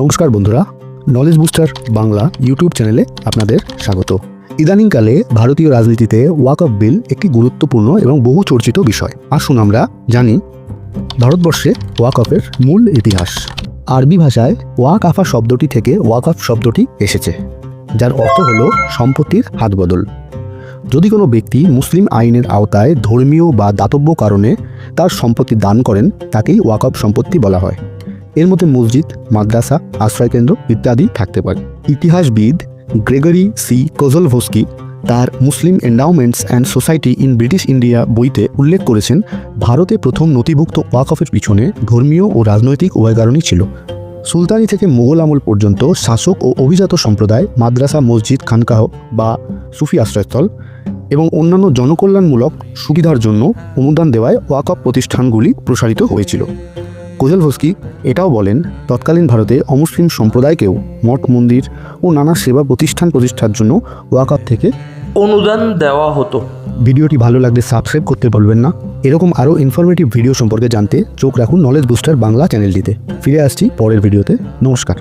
নমস্কার বন্ধুরা knowledge booster Bangla YouTube চ্যানেলে আপনাদের স্বাগত। ইদানিংকালে ভারতীয় রাজনীতিতে ওয়াক অফ বিল একটি গুরুত্বপূর্ণ এবং বহু চর্চিত বিষয়। আসুন আমরা জানি ভারতবর্ষে ওয়াক অফের মূল ইতিহাস। আরবি ভাষায় ওয়াক আফা শব্দটি থেকে ওয়াক অফ শব্দটি এসেছে, যার অর্থ হল সম্পত্তির হাতবদল। যদি কোনো ব্যক্তি মুসলিম আইনের আওতায় ধর্মীয় বা দাতব্য কারণে তার সম্পত্তি দান করেন, তাকেই ওয়াক অফ সম্পত্তি বলা হয়। এর মধ্যে মসজিদ, মাদ্রাসা, আশ্রয়কেন্দ্র ইত্যাদি থাকতে পারে। ইতিহাসবিদ গ্রেগরি সি কোজলভস্কি তার Muslim endowments and society in British India বইতে উল্লেখ করেছেন, ভারতে প্রথম নথিভুক্ত ওয়াকফের পিছনে ধর্মীয় ও রাজনৈতিক উভয় কারণই ছিল। সুলতানি থেকে মোগল আমল পর্যন্ত শাসক ও অভিজাত সম্প্রদায়, মাদ্রাসা, মসজিদ, খানকাহ বা সুফি আশ্রয়স্থল এবং অন্যান্য জনকল্যাণমূলক সুবিধার জন্য অনুদান দেওয়ায় ওয়াকফ প্রতিষ্ঠানগুলি প্রসারিত হয়েছিল। কোজলভস্কি এটাও বলেন তৎকালীন ভারতে অমুসলিম সম্প্রদায়কেও মঠ মন্দির ও নানা সেবা প্রতিষ্ঠান প্রতিষ্ঠার জন্য ওয়াকফ থেকে অনুদান দেওয়া হতো। ভিডিওটি ভালো লাগলে সাবস্ক্রাইব করতে বলবেন না। এরকম আরও ইনফরমেটিভ ভিডিও সম্পর্কে জানতে চোখ রাখুন নলেজ বুস্টার বাংলা চ্যানেলটিতে ফিরে আসছি পরের ভিডিওতে নমস্কার।